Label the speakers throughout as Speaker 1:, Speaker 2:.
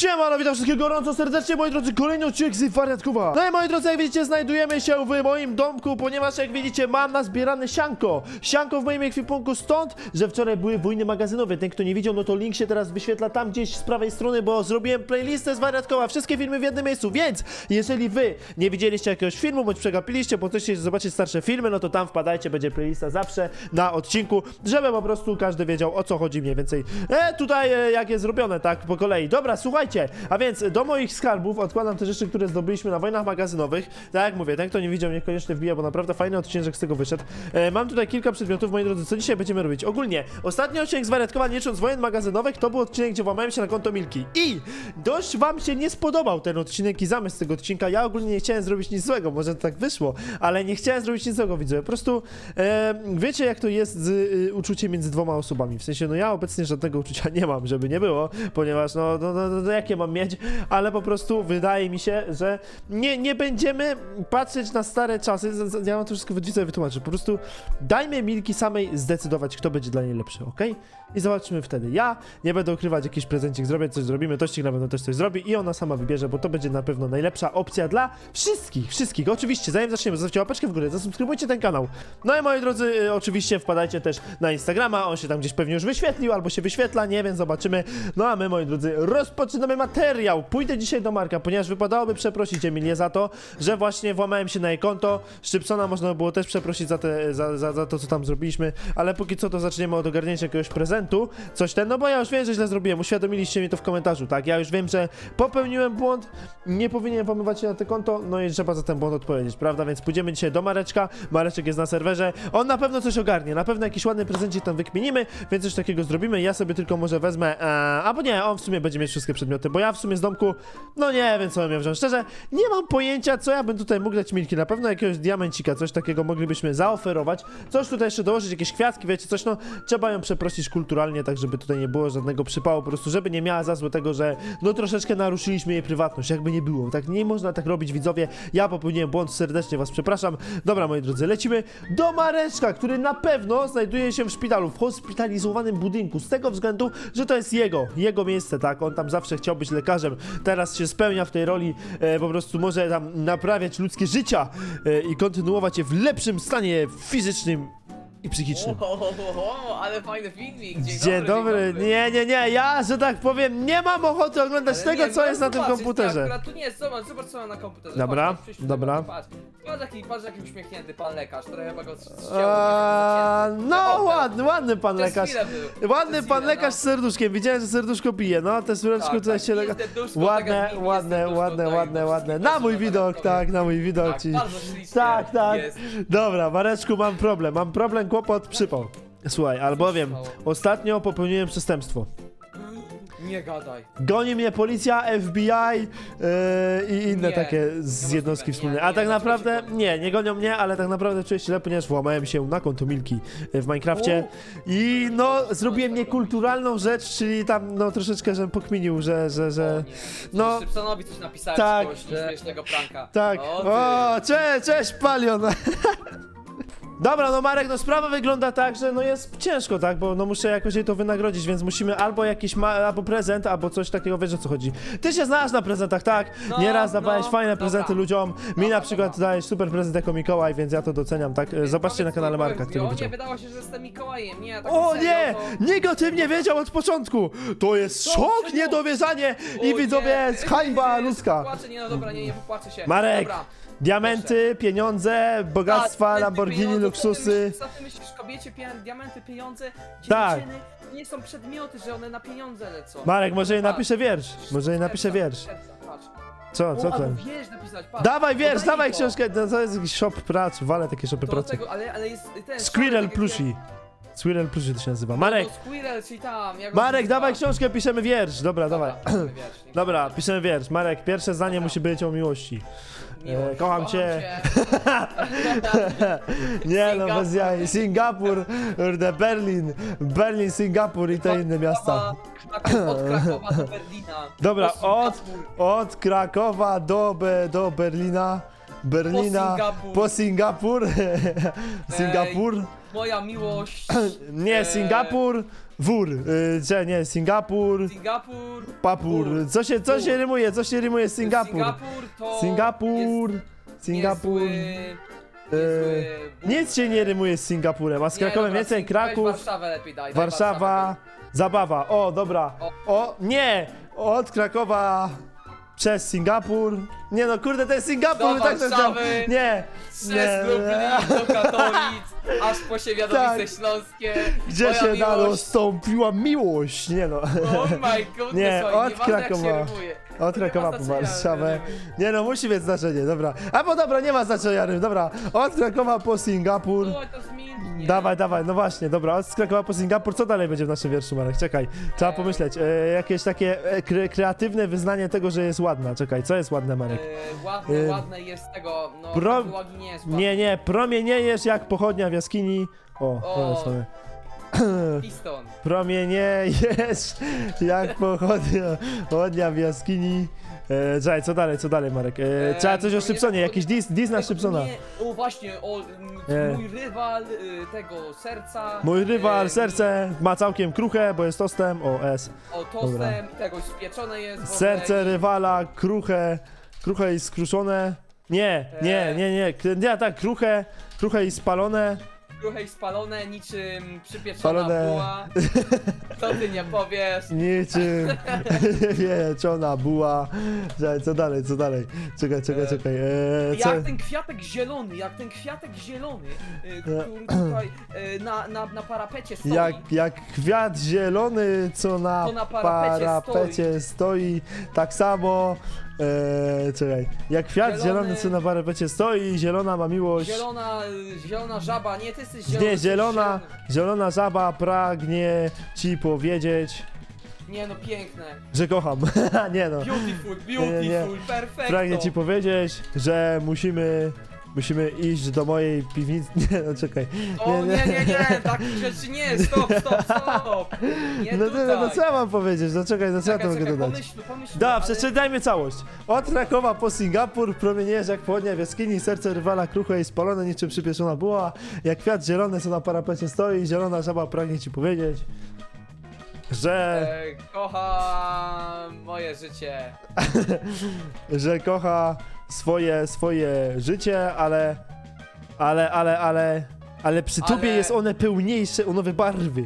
Speaker 1: Siemano, witam wszystkich gorąco serdecznie, moi drodzy, kolejny odcinek z Wariatkowa. No i moi drodzy, jak widzicie, znajdujemy się w moim domku, ponieważ jak widzicie, mam nazbierane sianko. Sianko w moim ekwipunku stąd, że wczoraj były wojny magazynowe. Ten, kto nie widział, no to link się teraz wyświetla tam gdzieś z prawej strony, bo zrobiłem playlistę z Wariatkowa, wszystkie filmy w jednym miejscu, więc jeżeli wy nie widzieliście jakiegoś filmu, bądź przegapiliście, bo chcecie zobaczyć starsze filmy, no to tam wpadajcie, będzie playlista zawsze na odcinku, żeby po prostu każdy wiedział, o co chodzi mniej więcej. E, tutaj e, jak jest zrobione, tak, po kolei. Dobra, słuchajcie, a więc do moich skarbów odkładam te rzeczy, które zdobyliśmy na wojnach magazynowych. Tak jak mówię, ten kto nie widział, niech koniecznie wbija, bo naprawdę fajny odcinek z tego wyszedł. E, mam tutaj kilka przedmiotów, moi drodzy, co dzisiaj będziemy robić? Ogólnie, ostatni odcinek z Wariatkowa, nie wojen magazynowych, to był odcinek, gdzie włamałem się na konto Milki. I dość wam się nie spodobał ten odcinek i zamysł tego odcinka. Ja ogólnie nie chciałem zrobić nic złego, może tak wyszło, ale nie chciałem zrobić nic złego, widzę. Po prostu e, wiecie, jak to jest z y, uczuciem między dwoma osobami. W sensie, no ja obecnie żadnego uczucia nie mam, żeby nie było, ponieważ no, no, no, no jakie mam mieć, ale po prostu wydaje mi się, że nie, nie będziemy patrzeć na stare czasy. Ja mam to wszystko widzowie wytłumaczę. Po prostu dajmy Milki samej zdecydować, kto będzie dla niej lepszy, ok? I zobaczymy wtedy. Ja nie będę ukrywać, jakiś prezencik zrobię, coś zrobimy, Tościk na pewno też coś zrobi i ona sama wybierze, bo to będzie na pewno najlepsza opcja dla wszystkich, wszystkich. Oczywiście, zanim zaczniemy, zostawcie łapeczkę w górę, zasubskrybujcie ten kanał. No i moi drodzy, y, oczywiście wpadajcie też na Instagrama, on się tam gdzieś pewnie już wyświetlił, albo się wyświetla, nie wiem, zobaczymy. No a my, moi drodzy, rozpoczynamy materiał. Pójdę dzisiaj do Marka, ponieważ wypadałoby przeprosić Emilię za to, że właśnie włamałem się na jej konto. Szczypsona można było też przeprosić za, te, za, za, za to, co tam zrobiliśmy, ale póki co to zaczniemy od ogarnięcia jakiegoś prezentu, coś ten, no bo ja już wiem, że źle zrobiłem, uświadomiliście mi to w komentarzu, tak? Ja już wiem, że popełniłem błąd, nie powinienem włamywać się na to konto, no i trzeba za ten błąd odpowiedzieć, prawda? Więc pójdziemy dzisiaj do Mareczka, Mareczek jest na serwerze, on na pewno coś ogarnie, na pewno jakiś ładny prezencik tam wykminimy, więc coś takiego zrobimy, ja sobie tylko może wezmę, e, albo nie, on w sumie będzie mieć wszystkie przedmioty, bo ja w sumie z domku, no nie wiem, co bym miał wziąć, szczerze, nie mam pojęcia, co ja bym tutaj mógł dać Milki, na pewno jakiegoś diamencika, coś takiego moglibyśmy zaoferować, coś tutaj jeszcze dołożyć, jakieś kwiatki, wiecie, coś, no, trzeba ją przeprosić kulturalnie, tak żeby tutaj nie było żadnego przypału, po prostu, żeby nie miała za złe tego, że no troszeczkę naruszyliśmy jej prywatność, jakby nie było, tak nie można tak robić, widzowie, ja popełniłem błąd, serdecznie was przepraszam, dobra, moi drodzy, lecimy do Mareczka, który na pewno znajduje się w szpitalu, w hospitalizowanym budynku, z tego względu, że to jest jego, jego miejsce, tak, on tam zawsze chciał być lekarzem, teraz się spełnia w tej roli, e, po prostu może tam naprawiać ludzkie życia e, i kontynuować je w lepszym stanie fizycznym i psychicznym.
Speaker 2: O, o, o, o, ale fajny filmik. Dzień,
Speaker 1: Dzień dobry. Nie, nie, nie, ja, że tak powiem, nie mam ochoty oglądać
Speaker 2: Ale
Speaker 1: tego,
Speaker 2: nie,
Speaker 1: co
Speaker 2: no
Speaker 1: jest na tym komputerze.
Speaker 2: Akurat tu nie jest, zobacz, zobacz co mam na komputerze.
Speaker 1: Dobra,
Speaker 2: Patrz,
Speaker 1: dobra.
Speaker 2: Patrz, patrz jaki, patrz jaki uśmiechnięty pan lekarz, który chyba go.
Speaker 1: Eee, no, ładny, ładny pan
Speaker 2: Przez
Speaker 1: lekarz.
Speaker 2: chwilę był.
Speaker 1: Ładny
Speaker 2: Przez
Speaker 1: pan
Speaker 2: chwilę,
Speaker 1: lekarz
Speaker 2: no.
Speaker 1: z serduszkiem. Widziałem, że serduszko bije. No, te serduszko
Speaker 2: Tak,
Speaker 1: tutaj
Speaker 2: tak,
Speaker 1: się
Speaker 2: jest
Speaker 1: lega.
Speaker 2: serduszko,
Speaker 1: Ładne,
Speaker 2: tak jak mi
Speaker 1: ładne,
Speaker 2: serduszko,
Speaker 1: ładne,
Speaker 2: tak,
Speaker 1: ładne, ładne.
Speaker 2: prostu
Speaker 1: Na mój
Speaker 2: proszę,
Speaker 1: widok,
Speaker 2: tak
Speaker 1: tak, na mój widok.
Speaker 2: Tak,
Speaker 1: ci-
Speaker 2: bardzo ślicznie
Speaker 1: Tak, tak.
Speaker 2: jest.
Speaker 1: Dobra, Mareczku, mam problem. Mam problem, kłopot, przypał. Słuchaj, albowiem
Speaker 2: stało?
Speaker 1: ostatnio popełniłem przestępstwo.
Speaker 2: Nie gadaj.
Speaker 1: Goni mnie policja, FBI yy, i inne
Speaker 2: Nie,
Speaker 1: takie z jednostki wspólne. A tak naprawdę nie, nie gonią mnie, ale tak naprawdę czuję się źle, ponieważ włamałem się na konto Milki w Minecrafcie i no zrobiłem niekulturalną rzecz, czyli tam no troszeczkę, żebym pokminił, że, że, że... no-.
Speaker 2: Szybsonowi coś napisałem
Speaker 1: Tak.
Speaker 2: tak. z śmiesznego pranka.
Speaker 1: Tak.
Speaker 2: O, ty.
Speaker 1: O, cześć, cześć, Palion. Dobra, no Marek, no sprawa wygląda tak, że no jest ciężko, tak, bo no muszę jakoś jej to wynagrodzić, więc musimy albo jakiś ma, albo prezent, albo coś takiego, wiesz o co chodzi. Ty się znasz na prezentach, tak?
Speaker 2: No,
Speaker 1: Nieraz dawałeś
Speaker 2: no,
Speaker 1: fajne
Speaker 2: dobra.
Speaker 1: prezenty ludziom, mi
Speaker 2: Dobra,
Speaker 1: na przykład
Speaker 2: dobra.
Speaker 1: dajesz super prezent jako Mikołaj, więc ja to doceniam, tak? E, Zobaczcie na
Speaker 2: Powiedz
Speaker 1: kanale
Speaker 2: mi,
Speaker 1: Marka,
Speaker 2: powiedz mi,
Speaker 1: który
Speaker 2: O nie,
Speaker 1: widział.
Speaker 2: wydało się, że jestem Mikołajem, nie, tak
Speaker 1: O nie! Nikt o tym nie wiedział od początku! To jest
Speaker 2: Co?
Speaker 1: szok,
Speaker 2: Czemu?
Speaker 1: niedowierzanie i widzowie, hańba ludzka.
Speaker 2: Popłaczę, nie, no dobra, nie, nie popłaczę się.
Speaker 1: Marek,
Speaker 2: Dobra.
Speaker 1: Diamenty, pieniądze, bogactwa,
Speaker 2: diamenty,
Speaker 1: Lamborghini,
Speaker 2: pieniądze,
Speaker 1: luksusy.
Speaker 2: Co ty myślisz, kobiecie, pia- diamenty, pieniądze,
Speaker 1: Tak.
Speaker 2: dziewczyny, nie są przedmioty, że one na pieniądze lecą.
Speaker 1: Marek, może jej
Speaker 2: Patrz.
Speaker 1: napiszę wiersz. Może jej napiszę
Speaker 2: Serca,
Speaker 1: wiersz.
Speaker 2: serca, patrz.
Speaker 1: Co,
Speaker 2: O,
Speaker 1: co to?
Speaker 2: albo wiersz napisać, patrz.
Speaker 1: Dawaj wiersz, dawaj
Speaker 2: mi to.
Speaker 1: książkę. No, to jest jakiś shop prac, walę takie shopy
Speaker 2: To do
Speaker 1: pracy.
Speaker 2: tego, ale, ale jest ten...
Speaker 1: Squirrel Plushie. Squirrel Plushie to się nazywa. Marek,
Speaker 2: no, Squirrel, czyli tam,
Speaker 1: Marek, dawaj książkę, piszemy wiersz. Dobra, dawaj.
Speaker 2: piszemy wiersz, niech
Speaker 1: Dobra, piszemy wiersz. Marek, pierwsze zdanie
Speaker 2: Dobra.
Speaker 1: musi być o miłości.
Speaker 2: Miłość,
Speaker 1: E, kocham cię. Nie no, bez jaj. Singapur, kurde, Berlin, Berlin, Singapur i te inne miasta.
Speaker 2: Krakowa, Od Krakowa do Berlina.
Speaker 1: Dobra,
Speaker 2: Po
Speaker 1: od,
Speaker 2: Singapur.
Speaker 1: od Krakowa do, Be, do Berlina, Berlina,
Speaker 2: Singapur.
Speaker 1: po Singapur, Singapur,
Speaker 2: moja miłość.
Speaker 1: Nie,
Speaker 2: e,
Speaker 1: Singapur, wór, y, nie, Singapur,
Speaker 2: Singapur.
Speaker 1: papur, co się, co się rymuje, co się rymuje z Singapur?
Speaker 2: Singapur to.
Speaker 1: Singapur, Singapur,
Speaker 2: niezły-
Speaker 1: e,
Speaker 2: niezły Bóg.
Speaker 1: nic się nie rymuje z Singapurem, a z
Speaker 2: Nie,
Speaker 1: Krakowem
Speaker 2: dobra,
Speaker 1: więcej,
Speaker 2: Sing-
Speaker 1: Kraków,
Speaker 2: Warszawę lepiej daj. daj
Speaker 1: Warszawa, zabawa, o dobra,
Speaker 2: o,
Speaker 1: nie, od Krakowa przez Singapur, nie no kurde, to jest Singapur,
Speaker 2: Do
Speaker 1: tak to działa,
Speaker 2: Warszawy.
Speaker 1: nie,
Speaker 2: Przez Lublin do Katowic, aż po Siewiadowice
Speaker 1: Tak.
Speaker 2: Śląskie.
Speaker 1: gdzie
Speaker 2: moja
Speaker 1: się
Speaker 2: miłość.
Speaker 1: nastąpiła miłość, nie no.
Speaker 2: Oh my god,
Speaker 1: Nie, od Krakowa. Od
Speaker 2: Nie
Speaker 1: Krakowa po Warszawę. Nie no, musi mieć znaczenie, dobra. A bo dobra, nie ma znaczenia, rym, dobra. Od Krakowa po Singapur. Dawaj, dawaj, no właśnie, dobra, od Krakowa po Singapur, co dalej będzie w naszym wierszu, Marek? Czekaj, trzeba
Speaker 2: Eee.
Speaker 1: pomyśleć. E, jakieś takie e, kre, kreatywne wyznanie tego, że jest ładna. Czekaj, co jest ładne, Marek?
Speaker 2: E, ładne,
Speaker 1: E,
Speaker 2: ładne jest tego, no nie jest ładne.
Speaker 1: Nie, nie, promieniejesz jak pochodnia w jaskini. O, to
Speaker 2: O.
Speaker 1: jest.
Speaker 2: Piston.
Speaker 1: Promieniejesz jak pochodnia, pochodnia w jaskini. E, czekaj, co dalej, co dalej, Marek? E,
Speaker 2: E,
Speaker 1: trzeba coś o Szybsonie,
Speaker 2: jak
Speaker 1: jakiś dis, dis na Szybsona.
Speaker 2: Nie, o właśnie, o m,
Speaker 1: E.
Speaker 2: mój rywal y, tego serca.
Speaker 1: Mój rywal,
Speaker 2: e,
Speaker 1: serce ma całkiem kruche, bo jest tostem. O, S.
Speaker 2: O tostem i tego spieczone jest. w ogóle
Speaker 1: Serce
Speaker 2: i-
Speaker 1: rywala, kruche, kruche i skruszone. Nie, nie, nie, nie. K- Nie, tak, kruche, kruche i spalone.
Speaker 2: Kruche i spalone, niczym przypieczona
Speaker 1: Spalone.
Speaker 2: buła. Co ty nie powiesz?
Speaker 1: Niczym wieczona buła. Czekaj, co dalej, co dalej? Czekaj, czekaj,
Speaker 2: E.
Speaker 1: czekaj. Eee, co?
Speaker 2: Jak ten kwiatek zielony, jak ten kwiatek zielony, y,
Speaker 1: E.
Speaker 2: który tutaj y, na, na, na parapecie stoi.
Speaker 1: Jak, jak kwiat zielony, co na,
Speaker 2: na parapecie
Speaker 1: parapecie stoi, tak samo. E, czekaj. Jak kwiat
Speaker 2: Zielony-
Speaker 1: zielony, co na parapecie stoi, zielona ma miłość.
Speaker 2: Zielona, zielona żaba, nie, ty jesteś zielony.
Speaker 1: Nie, zielona,
Speaker 2: zielony.
Speaker 1: zielona żaba pragnie ci powiedzieć,
Speaker 2: Nie no, piękne.
Speaker 1: że kocham. nie no.
Speaker 2: Beautiful, beautiful, perfekto.
Speaker 1: Pragnie ci powiedzieć, że musimy, musimy iść do mojej piwnicy. Nie no, czekaj.
Speaker 2: O nie, nie, nie, takich rzeczy nie, stop, stop, stop. Nie
Speaker 1: No,
Speaker 2: tutaj.
Speaker 1: no, no co ja mam powiedzieć? No czekaj, no co ja
Speaker 2: Czekaj,
Speaker 1: to mogę
Speaker 2: czekaj,
Speaker 1: dodać?
Speaker 2: pomyśl, pomyśl,
Speaker 1: Da,
Speaker 2: ale-
Speaker 1: przeczytajmy całość. Od Krakowa po Singapur, promieniejesz jak południa w jaskini, serce rywala kruche i spalone niczym przypieszona była, jak kwiat zielony, co na parapecie stoi, zielona żaba pragnie ci powiedzieć, że,
Speaker 2: E, kocham moje życie.
Speaker 1: że kocha swoje, swoje życie, ale, ale, ale, ale, ale przy tobie
Speaker 2: Ale-
Speaker 1: jest one pełniejsze o nowe barwy.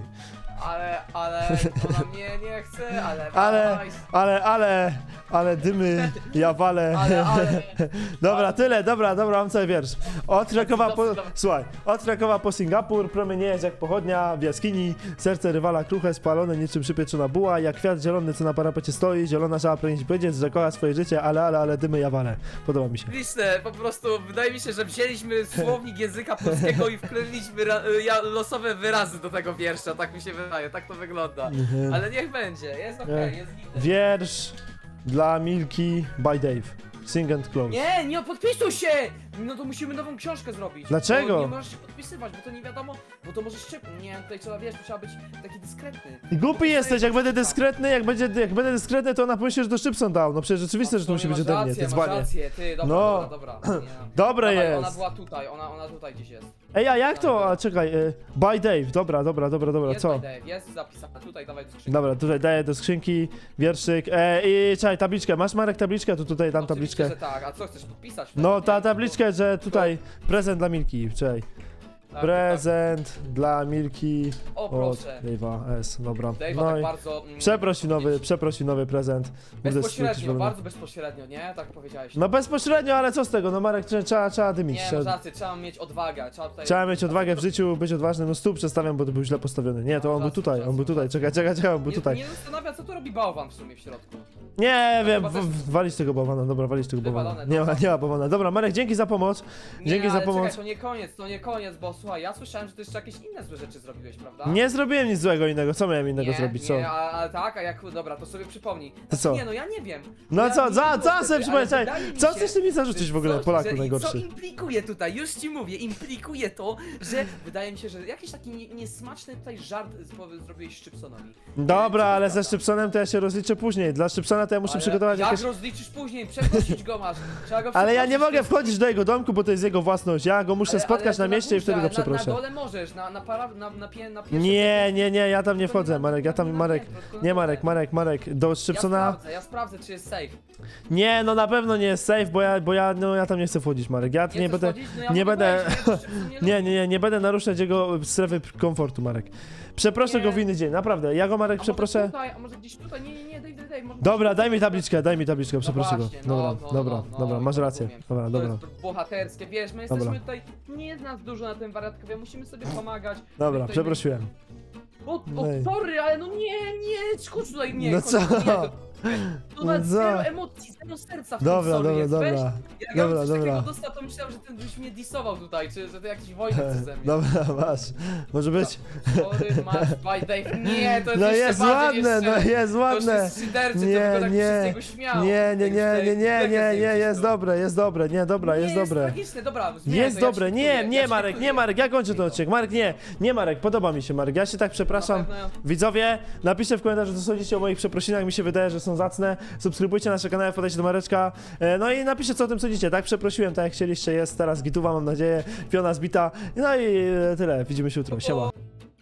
Speaker 2: Ale, ale, ona mnie nie chce, ale...
Speaker 1: Ale, ale, ale, ale dymy, ja walę.
Speaker 2: Ale, ale...
Speaker 1: Dobra, tyle, dobra, dobra, mam cały wiersz. Od Krakowa po... Słuchaj, od Krakowa po Singapur, promieniejesz jak pochodnia w jaskini, serce rywala kruche, spalone niczym przypieczona buła, jak kwiat zielony, co na parapecie stoi, zielona ci powiedzieć, że kocha swoje życie, ale, ale, ale dymy ja walę. Podoba mi się.
Speaker 2: Liczne, po prostu wydaje mi się, że wzięliśmy słownik języka polskiego i wkleiliśmy losowe wyrazy do tego wiersza, tak mi się wydaje, tak to wygląda.
Speaker 1: Mhm.
Speaker 2: Ale niech będzie, jest okej,
Speaker 1: Nie.
Speaker 2: jest git.
Speaker 1: Wiersz dla Milki by Dave. Sing and close.
Speaker 2: Nie, nie podpisuj się! No to musimy nową książkę zrobić.
Speaker 1: Dlaczego?
Speaker 2: Bo nie możesz się podpisywać, bo to nie wiadomo, bo to może szczyp. Nie, tutaj trzeba, wiesz, trzeba być taki dyskretny.
Speaker 1: Głupi jesteś, jak będę dyskretny, jak będzie, jak będę dyskretny, to ona pomyśli, że to Szybson dał. No przecież oczywiste, że to musi być ode mnie,
Speaker 2: rację,
Speaker 1: ty
Speaker 2: rację, dobra,
Speaker 1: No.
Speaker 2: dobra, dobra. Nie.
Speaker 1: Dobre
Speaker 2: Dawaj, Ona
Speaker 1: jest.
Speaker 2: była tutaj, ona, ona tutaj gdzieś jest.
Speaker 1: Ej, a jak to? A czekaj, y, by Dave, dobra, dobra, dobra, dobra,
Speaker 2: jest
Speaker 1: co?
Speaker 2: Dave, jest zapisane, tutaj dawaj do skrzynki.
Speaker 1: Dobra, tutaj daję do skrzynki wierszyk. E, I czekaj, tabliczkę. Masz Marek tabliczkę? To tutaj dam
Speaker 2: Oczywiście,
Speaker 1: tabliczkę.
Speaker 2: że tak, a co chcesz podpisać?
Speaker 1: No, ta tabliczkę, że tutaj prezent dla Milki. Czekaj.
Speaker 2: Tak,
Speaker 1: Prezent dla Milki
Speaker 2: tak. O
Speaker 1: od
Speaker 2: proszę.
Speaker 1: Dave'a S. Dobra.
Speaker 2: Dave'a
Speaker 1: No
Speaker 2: tak
Speaker 1: i
Speaker 2: bardzo... mm,
Speaker 1: przeprosinowy, przeprosinowy prezent. Kurde, jakiś
Speaker 2: Bezpośrednio, bardzo bezpośrednio, nie? Tak powiedziałeś.
Speaker 1: No bezpośrednio, ale co z tego? No Marek, trzeba, trzeba, trzeba dymić.
Speaker 2: Nie, masz
Speaker 1: Trzeba,
Speaker 2: rację, trzeba mieć odwagę, trzeba tutaj...
Speaker 1: trzeba mieć odwagę w życiu, być odważnym. No stół przestawiam, bo to był źle postawiony. Nie, to on był tutaj, on był tutaj. Czekaj, czekaj, czekaj, on był
Speaker 2: Nie,
Speaker 1: tutaj.
Speaker 2: nie zastanawia, co tu robi bałwan w sumie w środku.
Speaker 1: Nie wiem,
Speaker 2: chyba też-
Speaker 1: w- walić tego bałwana, dobra, walić tego bałwana.
Speaker 2: Wywalone,
Speaker 1: Nie ma,
Speaker 2: dobra.
Speaker 1: nie ma bałwana. Dobra, Marek, dzięki za pomoc.
Speaker 2: Nie,
Speaker 1: Dzięki za
Speaker 2: ale
Speaker 1: pomoc.
Speaker 2: Czekaj, to nie koniec, to nie koniec, bo słuchaj, ja słyszałem, że ty jeszcze jakieś inne złe rzeczy zrobiłeś, prawda?
Speaker 1: Nie zrobiłem nic złego innego, co miałem innego
Speaker 2: nie,
Speaker 1: zrobić, co?
Speaker 2: Nie, a, a tak, a jak, dobra, to sobie przypomnij.
Speaker 1: To co?
Speaker 2: Nie, no ja nie wiem.
Speaker 1: No
Speaker 2: ja
Speaker 1: co,
Speaker 2: nie
Speaker 1: za, co sobie przypomnieć? Co chcesz ty mi zarzucić w ogóle,
Speaker 2: co-
Speaker 1: Polaku
Speaker 2: że-
Speaker 1: najgorszy?
Speaker 2: Co implikuje tutaj, już ci mówię, implikuje to, że wydaje mi się, że jakiś taki nie, niesmaczny tutaj żart z- zrobiłeś Szczypsonowi.
Speaker 1: Dobra, ale ze. Szczypsonem to ja się rozliczę później. Dla Szczypsona to ja muszę
Speaker 2: Ale
Speaker 1: przygotować
Speaker 2: jak
Speaker 1: jakieś...
Speaker 2: rozliczysz później? Przeprosić go masz. Trzeba go
Speaker 1: Ale ja nie mogę wchodzić do jego domku, bo to jest jego własność. Ja go muszę
Speaker 2: Ale-
Speaker 1: spotkać
Speaker 2: ale
Speaker 1: na mieście i wtedy go
Speaker 2: ale
Speaker 1: przeproszę.
Speaker 2: Na, na dole możesz, na, na, para, na, na, pie, na pierwsze
Speaker 1: Nie, nie, nie, ja tam nie wchodzę, Marek, ja tam, Marek, nie. Marek, Marek, Marek, do
Speaker 2: Ja sprawdzę, ja sprawdzę, czy jest safe.
Speaker 1: nie, no na pewno nie jest safe, bo ja, bo ja, no ja tam nie chcę wchodzić, Marek, ja
Speaker 2: Nie,
Speaker 1: nie
Speaker 2: chcesz
Speaker 1: będę?
Speaker 2: No ja
Speaker 1: nie
Speaker 2: mogę
Speaker 1: będę-
Speaker 2: wejść, nie, nie
Speaker 1: nie, nie, nie, nie będę naruszać jego strefy komfortu, Marek. Przeproszę
Speaker 2: Nie.
Speaker 1: go w inny dzień, naprawdę, ja go, Marek,
Speaker 2: A może
Speaker 1: przeproszę.
Speaker 2: Tutaj, a może gdzieś tutaj, nie, nie, nie, daj, daj, daj. Może
Speaker 1: Dobra, daj mi tabliczkę, daj mi tabliczkę, przeproszę go.
Speaker 2: właśnie, no,
Speaker 1: Dobra,
Speaker 2: no,
Speaker 1: dobra,
Speaker 2: no, no,
Speaker 1: dobra,
Speaker 2: no,
Speaker 1: masz
Speaker 2: to
Speaker 1: rację.
Speaker 2: rozumiem.
Speaker 1: Dobra,
Speaker 2: To
Speaker 1: dobra.
Speaker 2: jest bohaterskie, wiesz, my
Speaker 1: Dobra.
Speaker 2: jesteśmy tutaj, nie jest nas dużo na tym wariatkowie, musimy sobie pomagać.
Speaker 1: Dobra,
Speaker 2: Tutaj-
Speaker 1: przeprosiłem.
Speaker 2: O, o
Speaker 1: No
Speaker 2: sorry, ale no nie, nie, chodź tutaj, nie,
Speaker 1: No
Speaker 2: chodź,
Speaker 1: co?
Speaker 2: Nie, to, to
Speaker 1: No co?
Speaker 2: zero emocji, zero serca w tym
Speaker 1: Dobra, dobra,
Speaker 2: jest, weź.
Speaker 1: dobra.
Speaker 2: Jak ja
Speaker 1: Dobra,
Speaker 2: bym coś
Speaker 1: dobra.
Speaker 2: takiego dostał, to myślałem, że ten byś mnie disował tutaj, czy że to jakiś wojna chce ze mnie.
Speaker 1: Dobra, masz. Może być.
Speaker 2: Sorry, masz, by Dave, nie, to jest
Speaker 1: No
Speaker 2: jeszcze
Speaker 1: jest
Speaker 2: bardziej
Speaker 1: ładne, no
Speaker 2: nieszczere.
Speaker 1: jest
Speaker 2: To
Speaker 1: ładne.
Speaker 2: już jest to
Speaker 1: Nie,
Speaker 2: tylko tak
Speaker 1: nie,
Speaker 2: się z niego śmiał.
Speaker 1: nie, nie, nie, nie, nie, nie, nie, jest dobre, jest dobre, nie, dobra, jest dobre.
Speaker 2: tragiczne, dobra, zmieniaj
Speaker 1: Jest
Speaker 2: to, ja
Speaker 1: dobre, nie, nie
Speaker 2: ja
Speaker 1: Marek, nie Marek, ja kończę ten odcinek. Marek, nie, nie Marek, podoba mi się Marek, ja się tak przepraszam.
Speaker 2: Na pewno.
Speaker 1: Widzowie, napiszcie w komentarzu, co sądzicie o moich przeprosinach, mi się wydaje, że są zacne. Subskrybujcie nasze kanały, wpadajcie do Mareczka. E, No i napiszcie, co o tym sądzicie, tak? Przeprosiłem, tak jak chcieliście, jest teraz gituwa, mam nadzieję. Piona zbita. No i e, tyle, widzimy się jutro, siema.